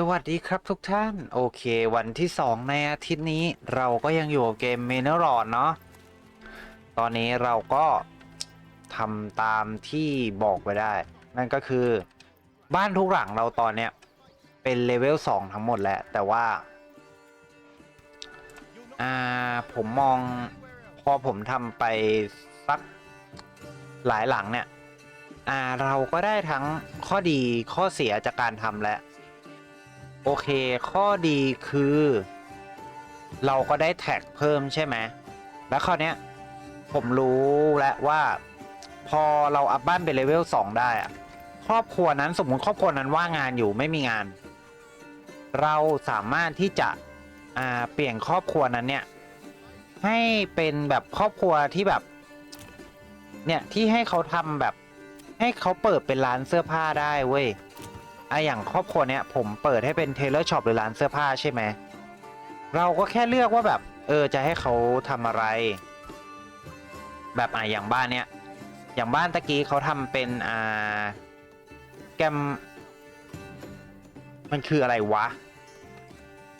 สวัสดีครับทุกท่าน โอเค วันที่ 2 ในอาทิตย์นี้เราก็ยังอยู่กับเกมเมเนอร์รอนเนาะตอนนี้เราก็ทำตามที่บอกไปได้ นั่นก็คือบ้านทุกหลังเราตอนเนี้ย เป็นเลเวล 2 ทั้งหมดแหละ แต่ว่า อ่า ผมมองพอผมทำไปสักหลายหลังเนี่ย อ่า เราก็ได้ทั้งข้อดีข้อเสียจากการทำและ โอเค ข้อดีคือ เราก็ได้แท็กเพิ่มใช่ไหม แล้วคราวนี้ผมรู้แล้วว่าพอเราอัพบ้านไปเลเวล2ได้อะครอบครัวนั้นสมมติครอบครัวนั้นว่างงานอยู่ไม่มีงาน เราสามารถที่จะเปลี่ยนครอบครัวนั้นเนี่ย ให้เป็นแบบครอบครัวที่แบบ เนี่ยที่ให้เขาทำแบบ ให้เขาเปิดเป็นร้านเสื้อผ้าได้เว้ย อะอย่างครอบครัวเนี้ยผมเปิดให้เป็นเทเลอร์ช็อปหรือร้านเสื้อผ้าใช่ไหมเราก็แค่เลือกว่าแบบ เออจะให้เขาทำอะไร แบบอะอย่างบ้านเนี้ยอย่างบ้านตะกี้เขาทำเป็นอ่าแกมมันคืออะไรวะ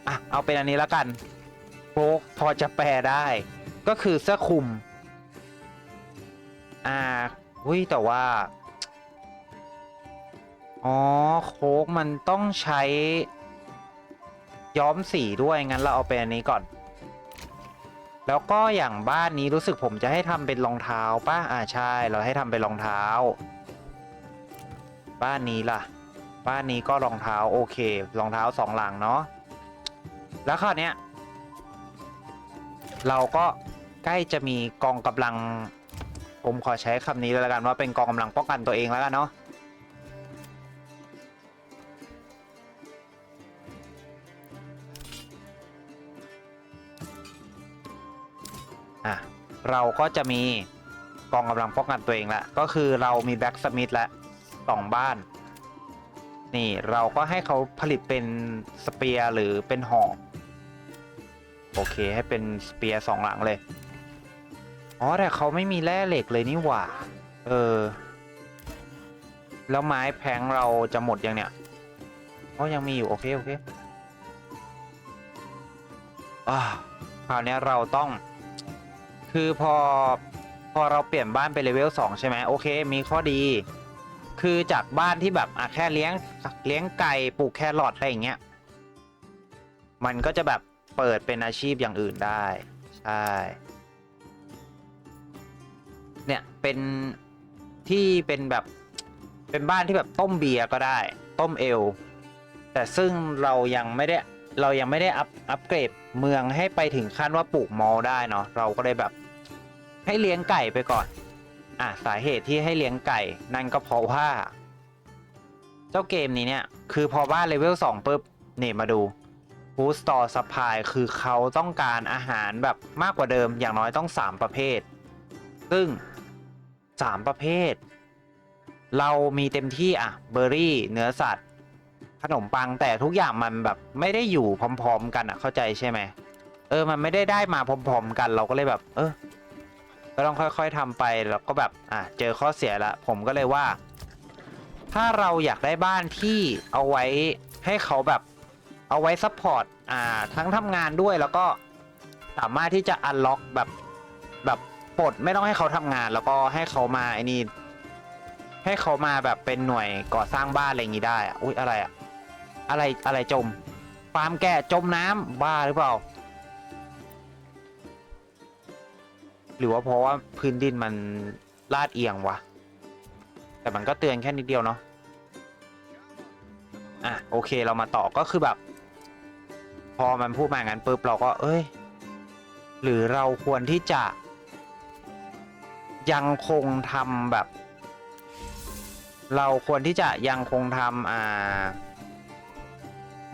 อะเอาเป็นอันนี้แล้วกันโฟกพอจะแปลได้ ก็คือเสื้อคลุม อ่าอุ้ยแต่ว่า อ๋อ โค้กมันต้องใช้ ย้อมสีด้วย งั้นเราเอาเป็นอันนี้ก่อน แล้วก็อย่างบ้านนี้รู้สึกผมจะให้ทำเป็นรองเท้าป่ะ อ่าใช่ เราให้ทำเป็นรองเท้า บ้านนี้ล่ะ บ้านนี้ก็รองเท้าโอเค รองเท้าสองหลังเนาะ แล้วคราวเนี้ย เราก็ใกล้จะมีกองกำลัง ผมขอใช้คำนี้เลยละกันว่าเป็นกองกำลังป้องกันตัวเองแล้วกันเนาะ เราก็จะมีกองกำลังป้องกันตัวเองล้วก็คือเรามีแบ็กสมิธล้วสองบ้าน นี่เราก็ให้เขาผลิตเป็นสเปียร์หรือเป็นหอกโอเคให้เป็นสเปียร์สองหลังเลย อ๋อ แต่เขาไม่มีแร่เหล็กเลยนี่หว่า เออ แล้วไม้แพงเราจะหมดยังเนี่ยอ๋อยังมีอยู่ โอเค โอเค อ่าคราวนี้เราต้อง คือพอพอเราเปลี่ยนบ้านไปเลเวล2ใช่ไหมโอเค มีข้อดี คือจากบ้านที่แบบอะแค่เลี้ยงเลี้ยงไก่ปลูกแครอทอะไรอย่างเงี้ยมันก็จะแบบเปิดเป็นอาชีพอย่างอื่นได้ ใช่ เนี่ยเป็นที่เป็นแบบเป็นบ้านที่แบบต้มเบียร์ก็ได้ ต้มเอลแต่ซึ่งเรายังไม่ได้เรายังไม่ได้อัพอัพเกรด เมืองให้ไปถึงขั้นว่าปลูกมอลได้เนาะเราก็เลยแบบ ให้เลี้ยงไก่ไปก่อน อะสาเหตุที่ให้เลี้ยงไก่ นั่นก็เพราะว่า เจ้าเกมนี้เนี่ย คือพอบ้านเลเวล2ปุ๊บนี่มาดูฟูสตอร์ซัพพลายคือเขาต้องการอาหารแบบมากกว่าเดิมอย่างน้อยต้อง 3 ประเภท ซึ่ง 3 ประเภท เรามีเต็มที่ อะ เบอร์รี่ เนื้อสัตว์ ขนมปังแต่ทุกอย่างมันแบบไม่ได้อยู่พร้อม ๆ กันอะเข้าใจใช่ไหมเออ มันไม่ได้ได้มาพร้อม ๆ กันเราก็เลยแบบ เออก็ต้องค่อยๆทำไปแล้วก็แบบอะเจอข้อเสียละผมก็เลยว่า ถ้าเราอยากได้บ้านที่เอาไว้ให้เขาแบบเอาไว้ซัพพอร์ตอ่าทั้งทำงานด้วยแล้วก็สามารถที่จะอันล็อกแบบแบบปลดไม่ต้องให้เขาทำงาน แล้วก็ให้เขามาไอ้นี่ให้เขามาแบบเป็นหน่วยก่อสร้างบ้านอะไรอย่างนี้ได้อะอุ้ยอะไรอะ อะไรอะไรจมฟาร์มแกะจมน้ำบ้าหรือเปล่า หรือว่าเพราะว่าพื้นดินมันลาดเอียงวะ แต่มันก็เตือนแค่นิดเดียวเนาะอะโอเคเรามาต่อก็คือแบบ พอมันพูดมางั้นปุ๊บเราก็ เอ้ย หรือเราควรที่จะ ยังคงทำแบบ เราควรที่จะยังคงทำอ่า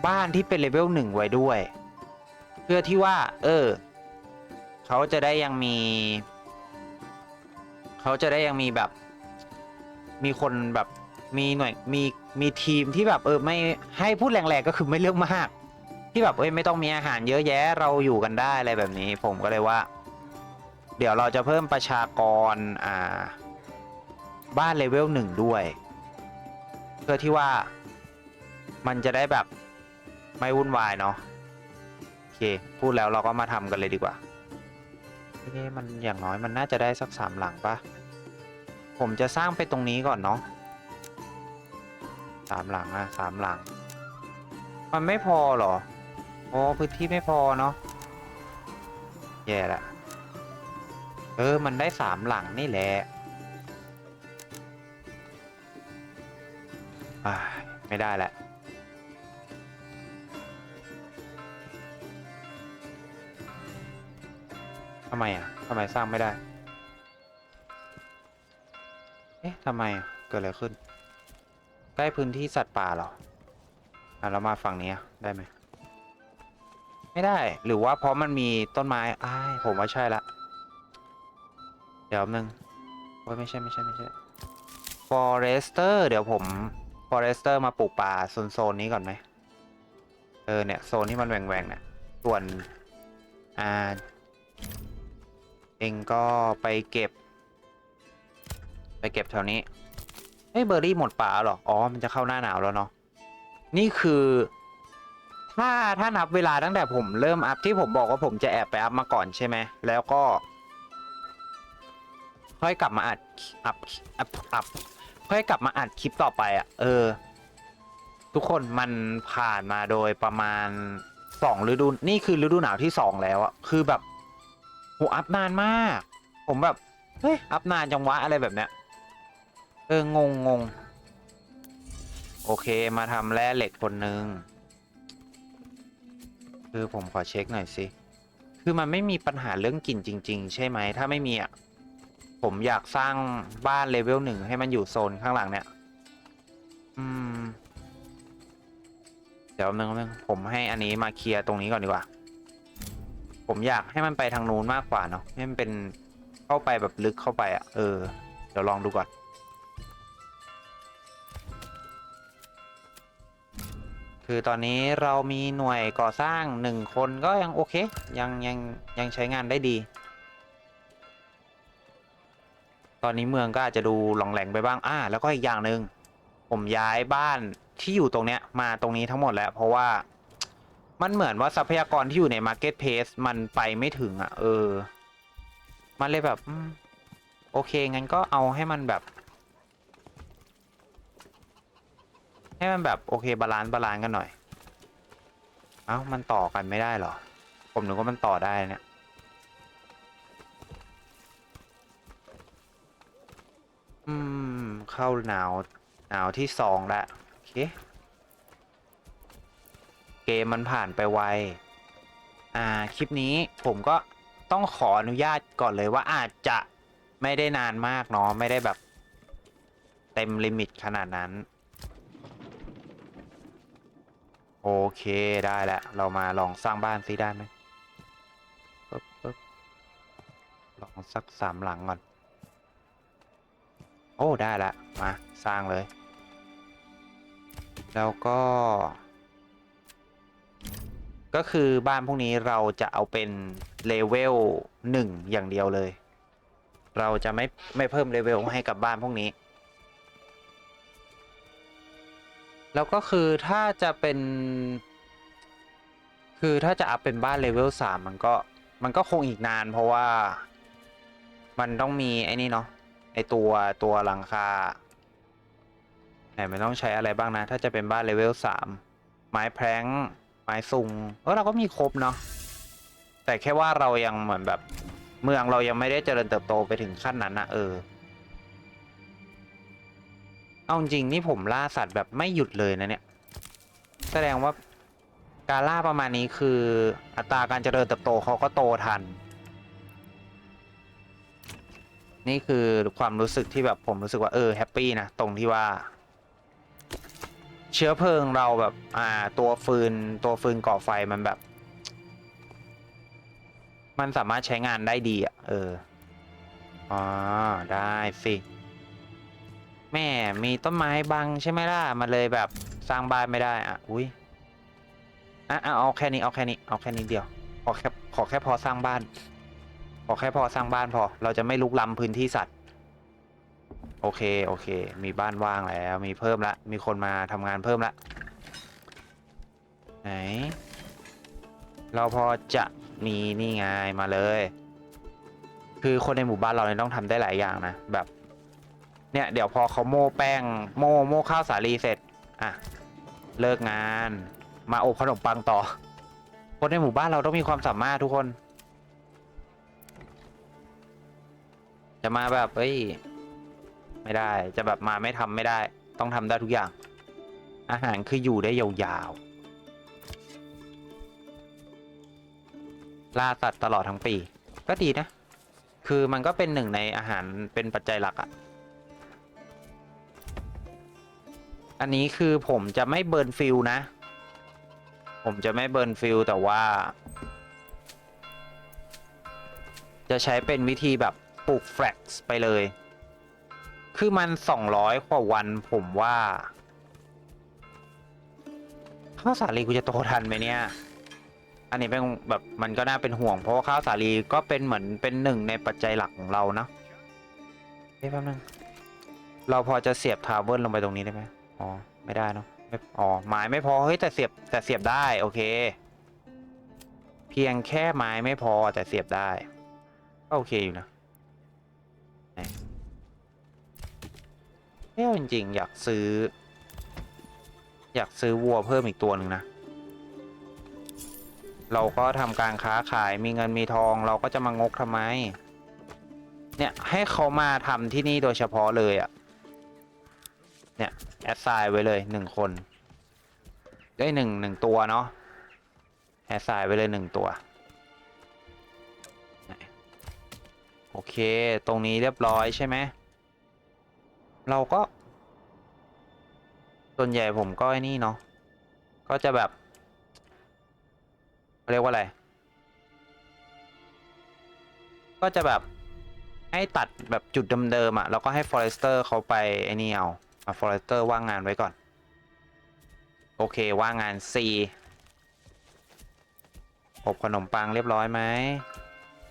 บ้านที่เป็นเลเวลหนึ่งไว้ด้วย เพื่อที่ว่า เออ เขาจะได้ยังมี เขาจะได้ยังมีแบบ มีคนแบบมีหน่วยมีมีทีมที่แบบเออไม่ให้พูดแรงๆก็คือไม่เลือกมาก ที่แบบเอ้ยไม่ต้องมีอาหารเยอะแยะเราอยู่กันได้อะไรแบบนี้ ผมก็เลยว่า เดี๋ยวเราจะเพิ่มประชากรอ่า บ้านเลเวลหนึ่งด้วย เพื่อที่ว่ามันจะได้แบบ ไม่วุ่นวายเนาะโอเค พูดแล้วเราก็มาทำกันเลยดีกว่าเอ๊ะมันอย่างน้อยมันน่าจะได้สักสามหลังปะผมจะสร้างไปตรงนี้ก่อนเนาะสามหลังอะสามหลัง มันไม่พอหรอโอ้พื้นที่ไม่พอเนาะแย่ละเออ มันได้สามหลังนี่แหละไม่ได้แหละำไมอะทำไมสร้างไม่ได้ เอ๊ะทำไมเกิดอะไรขึ้น ใกล้พื้นที่สัตว์ป่าเหรอ อะเรามาฝั่งนี้ได้ไหม ไม่ได้ หรือว่าเพราะมันมีต้นไม้อ้ายผมว่าใช่ละ เดี๋ยวนึงโอ้ไม่ใช่ไม่ใช่ไม่ใช่ forester เดี๋ยวผม forester มาปลูกป่าโซนโซนนี้ก่อนไหม เออเนี่ยโซนที่มันแหว่งๆเนี่ย ส่วน อ่า องก็ไปเก็บ ไปเก็บแถวนี้เฮ้ยเบอร์รี่หมดป่าหรอ อ๋อ มันจะเข้าหน้าหนาวแล้วเนาะ นี่คือ ถ้าถ้านับเวลาตั้งแต่ผมเริ่มอัพที่ผมบอกว่าผมจะแอบไปอัพมาก่อนใช่ไหม แล้วก็ ค่อยกลับมาอัดอัพอัพอัพค่อยกลับมาอัดคลิปต่อไปอะ เออ ทุกคนมันผ่านมาโดยประมาณสองฤดู นี่คือฤดูหนาวที่สองแล้วอะคือแบบ โหอัพนานมาก ผมแบบ เฮ้ย อัพนานจังวะอะไรแบบเนี้ย เออ งงงง โอเค มาทำแร่เหล็กคนหนึ่ง คือผมขอเช็คหน่อยสิ คือมันไม่มีปัญหาเรื่องกลิ่นจริง ๆ ใช่ไหม ถ้าไม่มีอะ ผมอยากสร้างบ้านเลเวลหนึ่งให้มันอยู่โซนข้างหลังเนี่ย อืม เดี๋ยวนึงนึงผมให้อันนี้มาเคลียร์ตรงนี้ก่อนดีกว่า ผมอยากให้มันไปทางนู้นมากกว่าเนาะให้มันเป็นเข้าไปแบบลึกเข้าไปอะ เออ เดี๋ยวลองดูก่อน คือตอนนี้เรามีหน่วยก่อสร้างหนึ่งคนก็ยังโอเค ยังยังยังใช้งานได้ดี ตอนนี้เมืองก็อาจจะดูหลองแหลงไปบ้าง อ่า แล้วก็อีกอย่างหนึ่งผมย้ายบ้านที่อยู่ตรงเนี้ยมาตรงนี้ทั้งหมดแล้ว เพราะว่า มันเหมือนว่าทรัพยากรที่อยู่ใน Market Place มันไปไม่ถึงอะ เออ มันเลยแบบโอเค งั้นก็เอาให้มันแบบ ให้มันแบบโอเคบาลานซ์บาลานซ์กันหน่อย เอ้ามันต่อกันไม่ได้เหรอ ผมนึกว่ามันต่อได้เนี่ยอืม เข้าหนาวหนาวที่สองล้วโอเค เกมมันผ่านไปไว อ่า คลิปนี้ผมก็ต้องขออนุญาตก่อนเลยว่าอาจจะไม่ได้นานมากเนาะไม่ได้แบบ เต็มลิมิตขนาดนั้น โอเคได้แล้ว เรามาลองสร้างบ้านซิได้ไหมปึ๊บปึ๊บลองสักสามหลังก่อน โอ้ ได้ละ มา สร้างเลย แล้วก็ ก็คือบ้านพวกนี้เราจะเอาเป็นเลเวลหนึ่งอย่างเดียวเลย เราจะไม่ไม่เพิ่มเลเวลให้กับบ้านพวกนี้ แล้วก็คือถ้าจะเป็น คือถ้าจะอัพเป็นบ้านเลเวลสามมันก็มันก็คงอีกนาน เพราะว่ามันต้องมีไอ้นี่เนาะไอตัวตัวหลังคาไหนมันต้องใช้อะไรบ้างนะ ถ้าจะเป็นบ้านเลเวลสามไม้แพร้ง ไม้ซุงเออเราก็มีครบเนาะแต่แค่ว่าเรายังเหมือนแบบ เมืองเรายังไม่ได้เจริญเติบโตไปถึงขั้นนั้นนะเออ เอาจริงนี่ผมล่าสัตว์แบบไม่หยุดเลยนะเนี่ย แสดงว่าการล่าประมาณนี้คือ อัตราการเจริญเติบโตเขาก็โตทัน นี่คือความรู้สึกที่แบบผมรู้สึกว่าเออแฮปปี้นะตรงที่ว่า เชื้อเพลิงเราแบบ อ่า ตัวฟืนตัวฟืนก่อไฟมันแบบ มันสามารถใช้งานได้ดีอะ เอออ๋อได้สิ แม่มีต้นไม้บังใช่ไหมล่ะมันเลยแบบสร้างบ้านไม่ได้อะอุ้ยอะอะเอาแค่นี้เอาแค่นี้เอาแค่นี้เดียวขอแค่ขอแค่พอสร้างบ้านขอแค่พอสร้างบ้านพอ เราจะไม่ลุกล้ำพื้นที่สัตว์ โอเค โอเค มีบ้านว่างแล้ว มีเพิ่มละ มีคนมาทำงานเพิ่มละ ไหน เราพอจะมีนี่ไงมาเลย คือคนในหมู่บ้านเราเนี่ยต้องทำได้หลายอย่างนะ แบบ เนี่ย เดี๋ยวพอเขาโม่แป้ง โม่โม่ข้าวสาลีเสร็จ อะ เลิกงาน มาอบขนมปังต่อ คนในหมู่บ้านเราต้องมีความสามารถทุกคน จะมาแบบเอ้ย ไม่ได้ จะแบบมาไม่ทำไม่ได้ ต้องทำได้ทุกอย่าง อาหารคืออยู่ได้ยาวๆล่าสัตว์ตลอดทั้งปี ก็ดีนะ คือมันก็เป็นหนึ่งในอาหารเป็นปัจจัยหลักอะอันนี้คือผมจะไม่เบิร์นฟิลนะ ผมจะไม่เบิร์นฟิลแต่ว่า จะใช้เป็นวิธีแบบปลูกแฟลกซ์ไปเลย คือมัน200กว่าวันผมว่าข้าวสาลีกูจะโตทันไหมเนี่ย อันนี้เป็นแบบมันก็น่าเป็นห่วง เพราะว่าข้าวสาลีก็เป็นเหมือนเป็นหนึ่งในปัจจัยหลักของเรานะเฮ้ยแป๊บนึงเราพอจะเสียบทาวเวอร์ลงไปตรงนี้ได้ไหมอ๋อ ไม่ได้เนาะไม่อ๋อไม้ไม่พอ เฮ้ยแต่เสียบแต่เสียบได้โอเค เพียงแค่ไม้ไม่พอแต่เสียบได้ก็โอเคอยู่นะ เอ้จริงๆอยากซื้อ อยากซื้อวัวเพิ่มอีกตัวหนึ่งนะ เราก็ทำการค้าขายมีเงินมีทอง เราก็จะมางกทำไม เนี่ยให้เขามาทำที่นี่โดยเฉพาะเลยอะ่ะ เนี่ย แอดไซน์ไว้เลยหนึ่งคน ได้หนึ่งหนึ่งตัวเนาะแอดไซน์ไว้เลยหนึ่งตัวโอเค ตรงนี้เรียบร้อยใช่ไหม เราก็ ส่วนใหญ่ผมก็ไอ้นี่เนาะก็จะแบบเรียกว่าอะไร ก็จะแบบให้ตัดแบบจุดเดิมๆอะ่ะแล้วก็ให้ Forester เขาไปไอ้นี่เอามา Forester ว่างงานไว้ก่อน โอเคว่างงาน C อบขนมปังเรียบร้อยไหม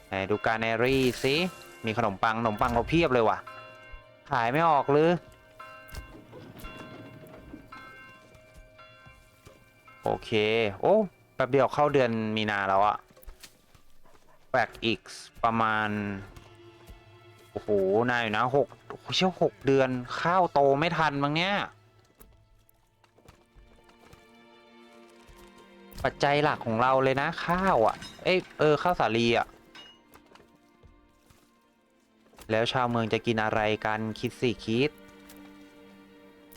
ไหนดูการเนรี่สิมีขนมปังขนมปังเราเพียบเลยว่ะ ขายไม่ออกหรือ โอเค โอ้แป๊บเดียวเข้าเดือนมีนาแล้วอะแบกอีกประมาณ โอ้โห นายอยู่นะหกโอ้เชี่ยวหกเดือนข้าวโตไม่ทันมั้งเนี้ยปัจจัยหลักของเราเลยนะข้าวอะ่ะ เอ้ยเออข้าวสาลีอะ่ะ แล้วชาวเมืองจะกินอะไรกันคิดสิคิด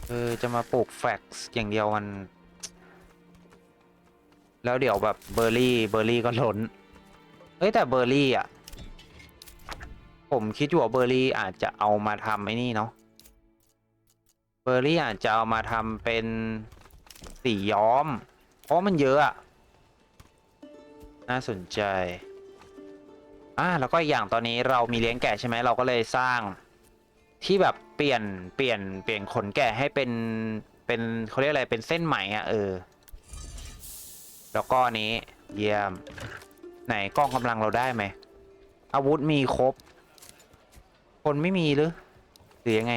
เออจะมาปลูกแฟกซ์อย่างเดียวมัน แล้วเดี๋ยวแบบเบอร์รี่เบอร์รี่ก็ล้นเฮ้ยแต่เบอร์รี่อะ ผมคิดอยู่ว่าเบอร์รี่อาจจะเอามาทำไอ้นี่เนาะเบอร์รี่อาจจะเอามาทำเป็นสีย้อม เพราะมันเยอะอะน่าสนใจ อ่าแล้วก็อีกอย่างตอนนี้เรามีเลี้ยงแกะใช่ไหมเราก็เลยสร้างที่แบบเปลี่ยนเปลี่ยนเปลี่ยนขนแกะให้เป็นเป็นเขาเรียกอะไรเป็นเส้นไหมอะเออ แล้วก็นนี้เยี่ยม ไหนกล้องกำลังเราได้ไหมอาวุธมีครบ คนไม่มีหรือหรือยังไง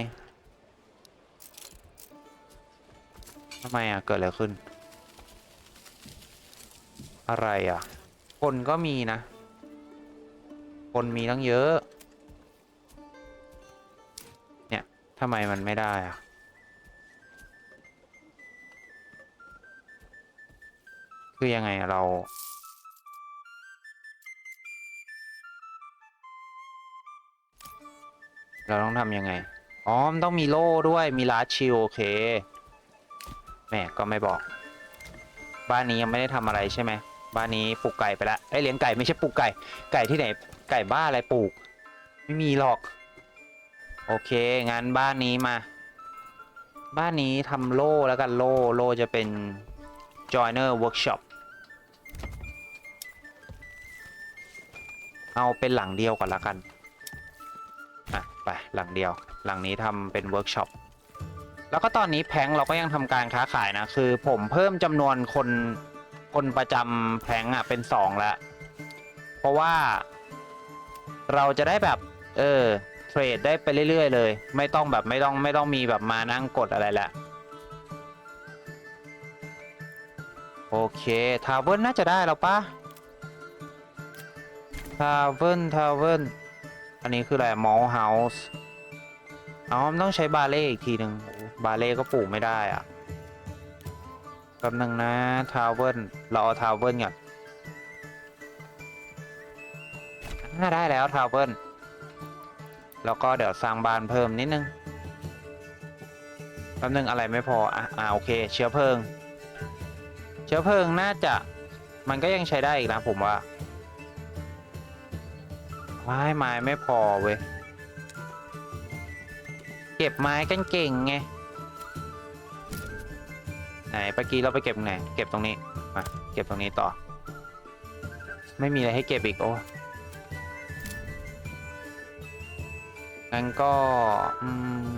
ทำไมอะเกิดอะไรขึ้น อะไรอะ คนก็มีนะ คนมีตั้งเยอะ เนี่ยทำไมมันไม่ได้อะคือยังไงเราเราต้องทำยังไง อ๋อ มันต้องมีโล่ด้วย มีลาชิลโอเคแหมก็ไม่บอก บ้านนี้ยังไม่ได้ทำอะไรใช่ไหม บ้านนี้ปลูกไก่ไปละไอ้เลี้ยงไก่ไม่ใช่ปลูกไก่ ไก่ที่ไหน ไก่บ้าอะไรปลูก ไม่มีหรอก โอเค งั้นบ้านนี้มา บ้านนี้ทำโล่แล้วกันโล่โล่จะเป็น joiner workshop เอาเป็นหลังเดียวก่อนละกัน อะ ไป หลังเดียว หลังนี้ทำเป็นเวิร์กช็อป แล้วก็ตอนนี้แพงเราก็ยังทำการค้าขายนะ คือผมเพิ่มจำนวนคน คนประจำแพงอะ เป็นสองแล้ว เพราะว่า เราจะได้แบบ เออ เทรดได้ไปเรื่อย ๆ เลย ไม่ต้องแบบไม่ต้องไม่ต้องมีแบบมานั่งกดอะไรละโอเค ทาวเวิร์นน่าจะได้แล้วปะทาวเวิร์ทาวเวิร์อันนี้คืออะไรมอลเฮาส์อ๋อมันต้องใช้บาเล่อีกทีหนึ่งบาเล่ก็ปลูกไม่ได้อะแป๊บนึงนะทาวเวิร์เราเอาทาวเวิร์ก่อนาได้แล้วทาวเวิร์นแล้วก็เดี๋ยวสร้างบ้านเพิ่มนิดนึงแป๊บนึงอะไรไม่พออะอ่าโอเค เชื้อเพลิง เชื้อเพลิงน่าจะมันก็ยังใช้ได้อีกนะผมว่าว้ายไม้ไม่พอเว้ยเก็บไม้กันเก่งไงไหนเมื่อกี้เราไปเก็บไหนเก็บตรงนี้มาเก็บตรงนี้ต่อ ไม่มีอะไรให้เก็บอีกโอ้ งั้นก็อืม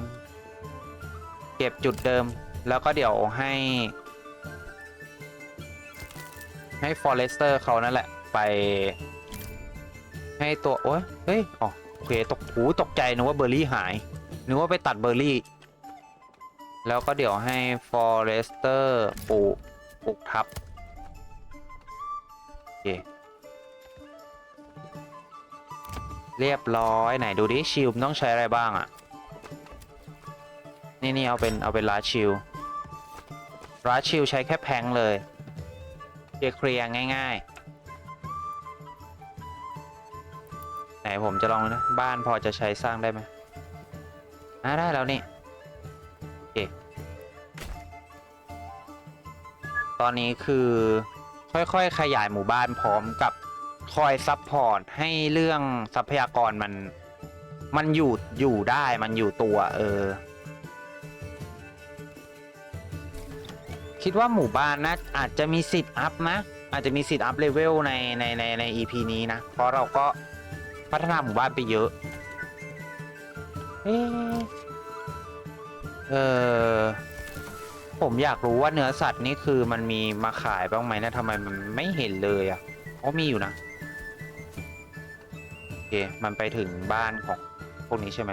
เก็บจุดเดิม แล้วก็เดี๋ยวให้ ให้ฟอเรสเตอร์เขานั่นแหละ ไป ให้ตัว โอ้ยเฮ้ยอ๋อโอเคตกหูตกใจนึกว่าเบอร์รี่หาย นึกว่าไปตัดเบอร์รี่ แล้วก็เดี๋ยวให้ฟอเรสเตอร์ปลูกปลูกทับ โอเค เรียบร้อยไหนดูดิชิลต้องใช้อะไรบ้างอะ่ะ นี่นี่เอาเป็นเอาเป็นลาชิลลาชิลใช้แค่แพงเลยเคลียร์เคลียง่ายๆ ไหนผมจะลองนะบ้านพอจะใช้สร้างได้ไหมอ่าได้แล้วนี่โอเคตอนนี้คือค่อยๆขยายหมู่บ้านพร้อมกับ คอยซัพพอร์ตให้เรื่องทรัพยากรมัน มันอยู่อยู่ได้มันอยู่ตัว เออ คิดว่าหมู่บ้านนะอาจจะมีสิทธิ์อัพนะ อาจจะมีสิทธิ์อัพเลเวลในในในใน EP นี้นะ เพราะเราก็พัฒนาหมู่บ้านไปเยอะ เอะเออผมอยากรู้ว่าเนื้อสัตว์นี่คือมันมีมาขายบ้างไหมนะทำไมมันไม่เห็นเลยอะอ๋อมีอยู่นะ เคมันไปถึงบ้านของพวกนี้ใช่ไหม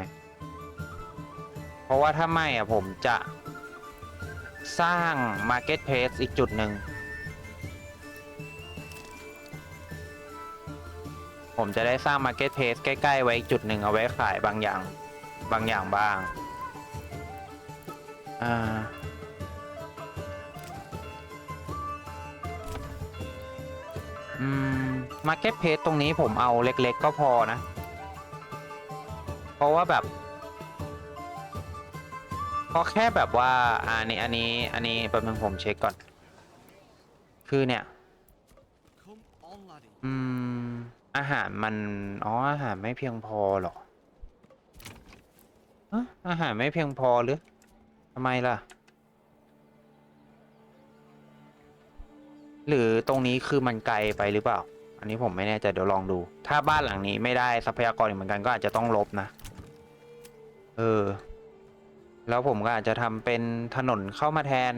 เพราะว่าถ้าไม่อะผมจะสร้าง Marketplace อีกจุดหนึ่ง ผมจะได้สร้าง Marketplace ใกล้ ๆ ไว้อีกจุดหนึ่งเอาไว้ขายบางอย่างบางอย่างบ้าง อ่าอืม Marketplace ตรงนี้ผมเอาเล็กๆก็พอนะ เพราะว่าแบบพราะแค่แบบว่าอันนี้อันนี้อันนี้แป๊บนึงผมเช็คก่อน คือเนี่ยอืมอาหารมันอ๋ออาหารไม่เพียงพอหรออาหารไม่เพียงพอหรือทำไมล่ะ หรือตรงนี้คือมันไกลไปหรือเปล่า อันนี้ผมไม่แน่ใจเดี๋ยวลองดู ถ้าบ้านหลังนี้ไม่ได้ทรัพยากรอีกเหมือนกันก็อาจจะต้องลบนะ เออ แล้วผมก็อาจจะทำเป็นถนนเข้ามาแทน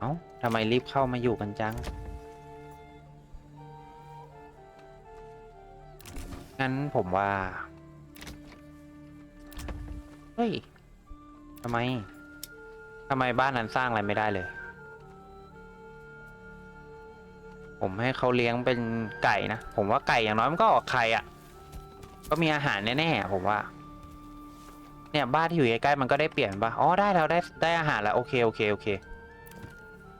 เอ้าทำไมรีบเข้ามาอยู่กันจัง งั้นผมว่า เฮ้ยทำไม ทำไมบ้านนั้นสร้างอะไรไม่ได้เลย ผมให้เขาเลี้ยงเป็นไก่นะ ผมว่าไก่อย่างน้อยมันก็ออกไข่อะ่ะ ก็มีอาหารแน่ๆผมว่า เนี่ยบ้านที่อยู่ใกล้ๆมันก็ได้เปลี่ยนปะอ๋อได้แล้วได้ได้อาหารแล้วโอเคโอเคโอเค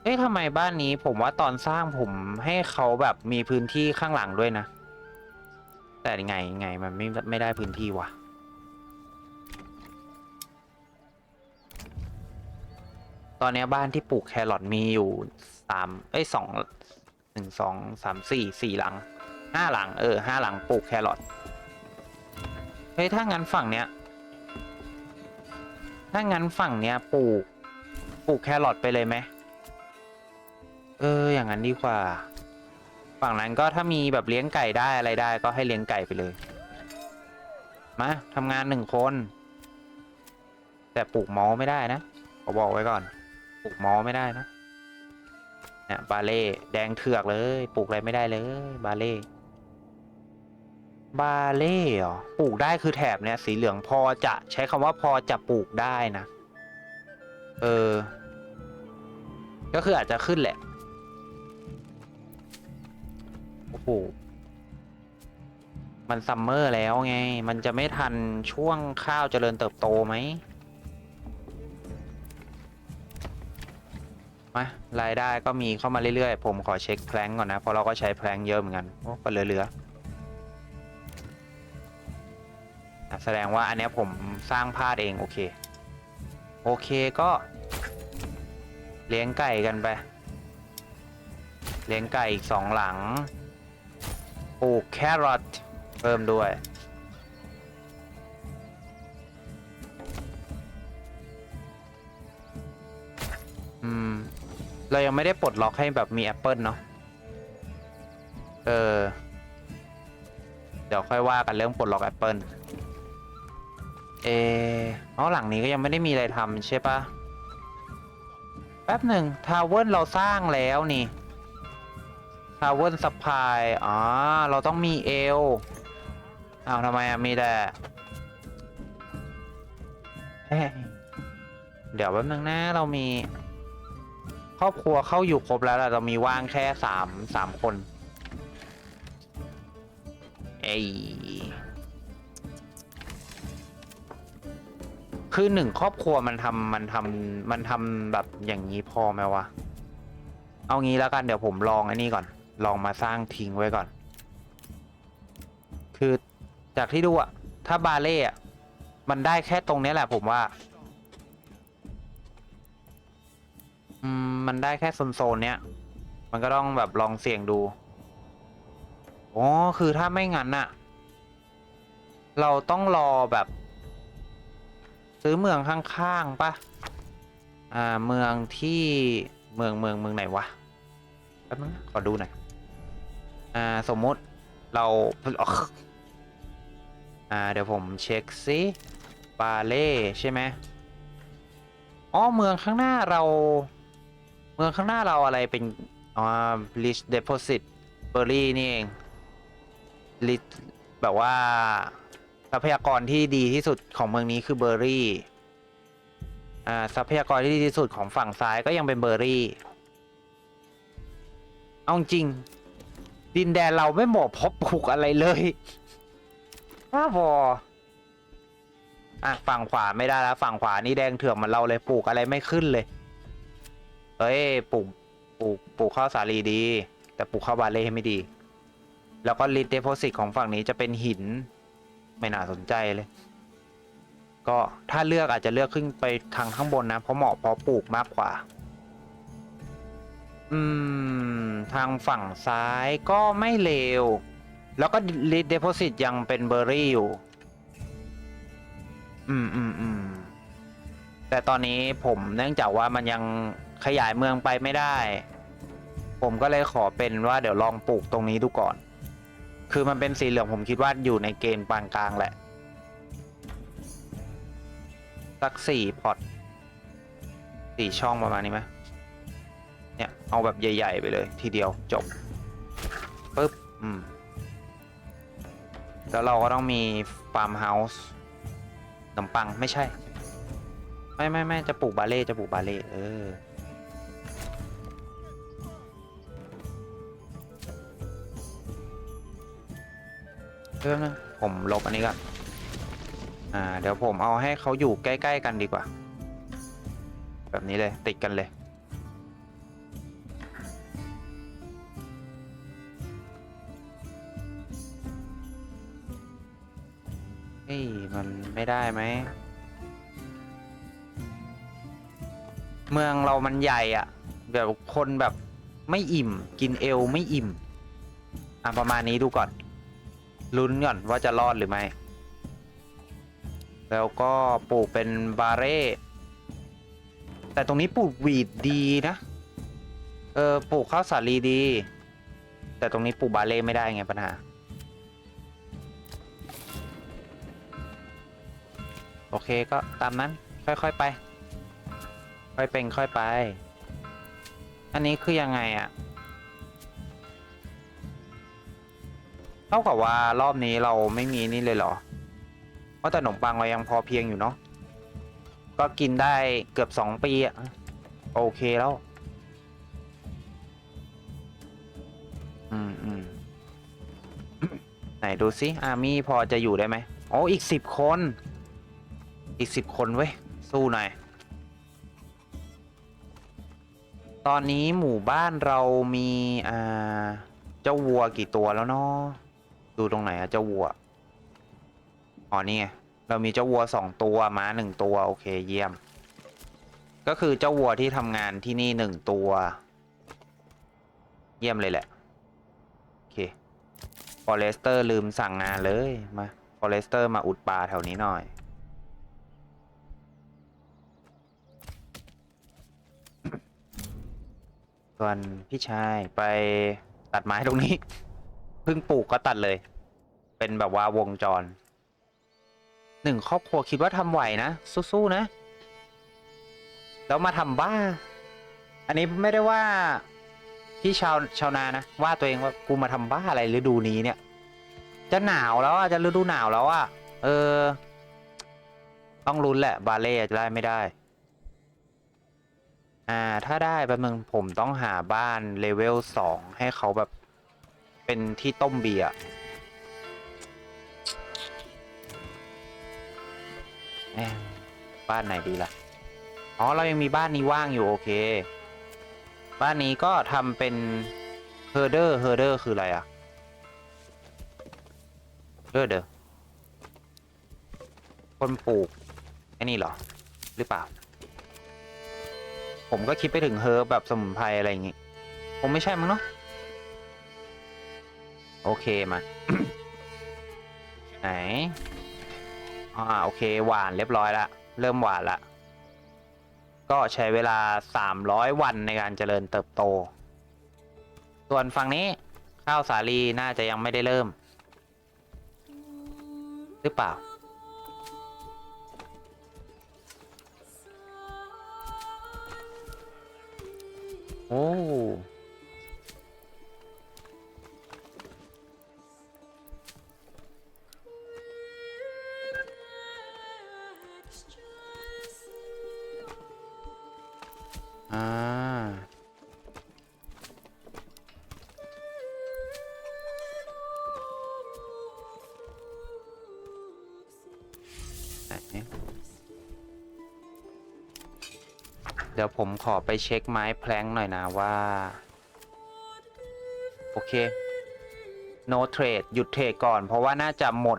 เอ๊ะทำไมบ้านนี้ผมว่าตอนสร้างผมให้เขาแบบมีพื้นที่ข้างหลังด้วยนะ แต่ไงไงมันไม่ไม่ได้พื้นที่วะ ตอนนี้บ้านที่ปลูกแครอทมีอยู่สามเอ้ยสองหนึ่งสองสามสี่สี่หลังห้าหลัง เออห้าหลังปลูกแครอทเฮ้ยถ้างั้นฝั่งเนี้ย ถ้างั้นฝั่งเนี้ยปลูก ปลูกแครอทไปเลยไหมเออ อย่างนั้นดีกว่า ฝั่งนั้นก็ถ้ามีแบบเลี้ยงไก่ได้อะไรได้ ก็ให้เลี้ยงไก่ไปเลย มาทำงานหนึ่งคน แต่ปลูกมอไม่ได้นะขอบอกไว้ก่อน ปลูกมอไม่ได้นะเนี่ยบาเล่แดงเถือกเลยปลูกอะไรไม่ได้เลย บาเล่บาเล่เหรอปลูกได้คือแถบเนี้ยสีเหลืองพอจะใช้คำว่าพอจะปลูกได้นะ เออ ก็คืออาจจะขึ้นแหละ โอ้โห มันซัมเมอร์แล้วไง มันจะไม่ทันช่วงข้าวเจริญเติบโตไหม มารายได้ก็มีเข้ามาเรื่อยๆ ผมขอเช็คแพลงก่อนนะ เพราะเราก็ใช้แพลงเยอะเหมือนกัน โอ้ก็เหลือๆแสดงว่าอันนี้ผมสร้างพลาดเอง โอเค โอเคก็ เลี้ยงไก่กันไป เลี้ยงไก่อีกสองหลังปลูกแครอทเพิ่มด้วย เรายังไม่ได้ปลดล็อกให้แบบมีแอปเปิลเนาะ เออ เดี๋ยวค่อยว่ากันเรื่องปลดล็อกแอปเปิลเอออ๋อหลังนี้ก็ยังไม่ได้มีอะไรทำใช่ปะแป๊บหนึ่งทาวเว r เราสร้างแล้วนี่ทาวเว r สปายอ๋อ เราต้องมีเอลอ้าวทำไมอะมีแต่เดี๋ยวแป๊บนึงนะเรามี ครอบครัวเข้าอยู่ครบแล้วล่ะเรามีว่างแค่สามสามคน เอยคือหนึ่งครอบครัวมันทำมันทำมันทำแบบอย่างนี้พอไหมวะ เอางี้แล้วกันเดี๋ยวผมลองอ้นี่ก่อน ลองมาสร้างทิ้งไว้ก่อน คือจากที่ดูอะถ้าบาเล่อะมันได้แค่ตรงนี้แหละผมว่า อืมมันได้แค่โซนๆเนี้ย มันก็ต้องแบบลองเสี่ยงดู อ๋อ คือถ้าไม่งั้นน่ะ เราต้องรอแบบ ซื้อเมืองข้างๆปะอ่า เมืองที่เมืองเมืองเมืองไหนวะแป๊บนึงนะขอดูหน่อย อ่า สมมุติเราอ่า เดี๋ยวผมเช็คซิบาเล่ใช่ไหมอ๋อ เมืองข้างหน้าเรา มืองข้างหน้าเราอะไรเป็นอ่า rich deposit berry นี่เอง rich แบบว่าทรัพยากรที่ดีที่สุดของเมืองนี้คือเบอร์รี่ อ่า ทรัพยากรที่ดีที่สุดของฝั่งซ้ายก็ยังเป็นเบอร์รี่ เอาจริง ดินแดนเราไม่เหมาะเพบปลูกอะไรเลยว้าบออะ ฝั่งขวาไม่ได้แล้ว ฝั่งขวานี่แดงเถื่อมมือนเราเลยปลูกอะไรไม่ขึ้นเลย เอ้ยปลูกปลูกปลูกข้าวสาลีดี แต่ปลูกข้าวบาเล่ไม่ดี แล้วก็ลิดเดโพสิตของฝั่งนี้จะเป็นหิน ไม่น่าสนใจเลย ก็ถ้าเลือกอาจจะเลือกขึ้นไปทางข้างบนนะ เพราะเหมาะเพาะปลูกมากกว่า อืม ทางฝั่งซ้ายก็ไม่เลว แล้วก็ลิดเดโพสิตยังเป็นเบอร์รี่อยู่ อืมอืมอืมแต่ตอนนี้ผมเนื่องจากว่ามันยัง ขยายเมืองไปไม่ได้ ผมก็เลยขอเป็นว่าเดี๋ยวลองปลูกตรงนี้ดูก่อน คือมันเป็นสีเหลืองผมคิดว่าอยู่ในเกณฑ์ปานกลางแหละ สักสี่พอตสี่ช่องประมาณนี้ไหมเนี่ย เอาแบบใหญ่ ๆ ไปเลย ทีเดียวจบปึ๊บ อืม แล้วเราก็ต้องมีฟาร์มเฮาส์ขนมปังไม่ใช่ ไม่ไม่ไม่จะปลูกบาเล่จะปลูกบาเล่เออ เพิ่มนึงผมลบอันนี้ก่อน อ่า เดี๋ยวผมเอาให้เขาอยู่ใกล้ ๆ กันดีกว่า แบบนี้เลยติดกันเลย เฮ้ย มันไม่ได้ไหม เมืองเรามันใหญ่อะแบบคนแบบไม่อิ่ม กินเอลไม่อิ่ม อะ ประมาณนี้ดูก่อน ลุ้นก่อนว่าจะรอดหรือไม่ แล้วก็ปลูกเป็นบาเร่ แต่ตรงนี้ปลูกวีดดีนะ เออปลูกข้าวสาลีดี แต่ตรงนี้ปลูกบาเร่ไม่ได้ไงปัญหา โอเคก็ตามนั้นค่อยๆไป ค่อยเป็นค่อยไป อันนี้คือยังไงอะ เท่ากับว่ารอบนี้เราไม่มีนี่เลยเหรอ เพราะแต่ขนมปังเรายังพอเพียงอยู่เนาะ ก็กินได้เกือบสองปีอะโอเคแล้ว อืมอืมไหนดูสิอามี่พอจะอยู่ได้ไหมโอ้อีกสิบคน อีกสิบคนเว้ย สู้หน่อย ตอนนี้หมู่บ้านเรามี อ่า เจ้าวัวกี่ตัวแล้วเนาะ ดูตรงไหนอะเจ้าวัว อ๋อนี่ไงเรามีเจ้าวัวสองตัวม้าหนึ่งตัว โอเคเยี่ยม ก็คือเจ้าวัวที่ทำงานที่นี่หนึ่งตัว เยี่ยมเลยแหละ โอเคฟอเรสเตอร์ลืมสั่งงานเลยมาฟอเรสเตอร์มาอุดปลาแถวนี้หน่อยส่วนพี่ชายไปตัดไม้ตรงนี้ พิ่งปลูกก็ตัดเลย เป็นแบบว่าวงจร หนึ่งครอบครัวคิดว่าทำไหวนะ สู้ๆนะ แล้วมาทำบ้า อันนี้ไม่ได้ว่าพี่ชาวชาวนานะ ว่าตัวเองว่ากูมาทำบ้าอะไรฤดูนี้เนี่ย จะหนาวแล้วอะจะฤดูหนาวแล้วอะเออ ต้องลุ้นแหละ บาเล่จะได้ไม่ได้ อ่า ถ้าได้แป๊บนึงผมต้องหาบ้านเลเวลสองให้เขาแบบ เป็นที่ต้มเบียร์บ้านไหนดีล่ะ อ๋อ เรายังมีบ้านนี้ว่างอยู่ โอเค บ้านนี้ก็ทำเป็นเฮอร์เดอร์เฮอร์เดอร์คืออะไรอะเฮอร์เดอร์คนปลูกไอ้นี่เหรอ หรือเปล่า ผมก็คิดไปถึงเฮอร์แบบสมุนไพรอะไรอย่างงี้ คงไม่ใช่มั้งเนาะ โอเคมา ไหนอ่าโอเค หวานเรียบร้อยละ เริ่มหวานละ ก็ใช้เวลา 300 วันในการเจริญเติบโต ส่วนฝั่งนี้ ข้าวสาลีน่าจะยังไม่ได้เริ่ม หรือเปล่า โอ้ อ่า ไหนเดี๋ยวผมขอไปเช็คไม้แพลงหน่อยนะว่า โอเค no trade หยุดเทรดก่อน เพราะว่าน่าจะหมด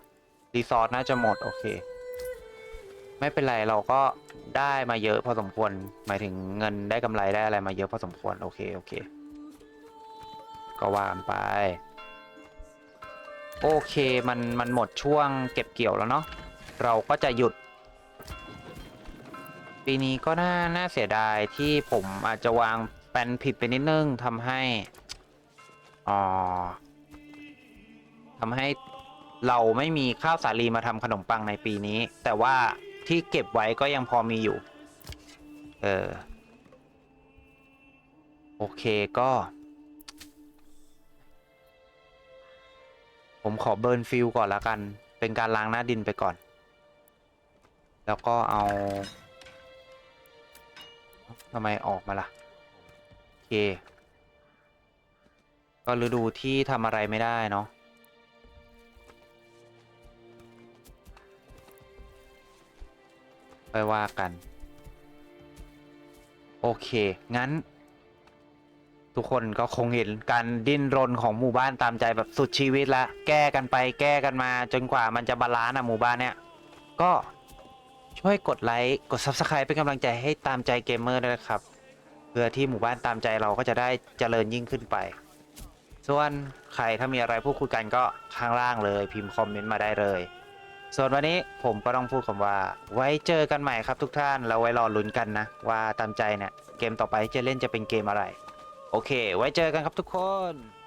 รีซอสน่าจะหมด โอเค ไม่เป็นไรเราก็ได้มาเยอะพอสมควร หมายถึงเงินได้กำไรได้อะไรมาเยอะพอสมควร โอเค โอเค ก็ว่ากันไป โอเคมันมันหมดช่วงเก็บเกี่ยวแล้วเนาะเราก็จะหยุด ปีนี้ก็น่าน่าเสียดายที่ผมอาจจะวางแปลนผิดไปนิดนึงทำให้อ่าทำให้เราไม่มีข้าวสาลีมาทำขนมปังในปีนี้ แต่ว่า ที่เก็บไว้ก็ยังพอมีอยู่ เออ โอเคก็ ผมขอเบิร์นฟิลก่อนละกัน เป็นการล้างหน้าดินไปก่อน แล้วก็เอาทำไมออกมาล่ะ โอเค ก็ฤดูที่ทำอะไรไม่ได้เนาะ ไปว่ากัน โอเค งั้น ทุกคนก็คงเห็นการดิ้นรนของหมู่บ้านตามใจแบบสุดชีวิตละแก้กันไปแก้กันมา จนกว่ามันจะบาลานซ์อะหมู่บ้านเนี้ยก็ช่วยกดไลค์กด Subscribe เป็นกำลังใจให้ตามใจเกมเมอร์ด้วยนะครับ เพื่อที่หมู่บ้านตามใจเราก็จะได้เจริญยิ่งขึ้นไป ส่วนใครถ้ามีอะไรพูดคุยกันก็ข้างล่างเลย พิมพ์คอมเมนต์มาได้เลย ส่วนวันนี้ผมก็ต้องพูดคำว่า ไว้เจอกันใหม่ครับทุกท่านเราไว้รอลุ้นกันนะ ว่าตามใจเนี่ยเกมต่อไปที่จะเล่นจะเป็นเกมอะไร โอเค ไว้เจอกันครับทุกคน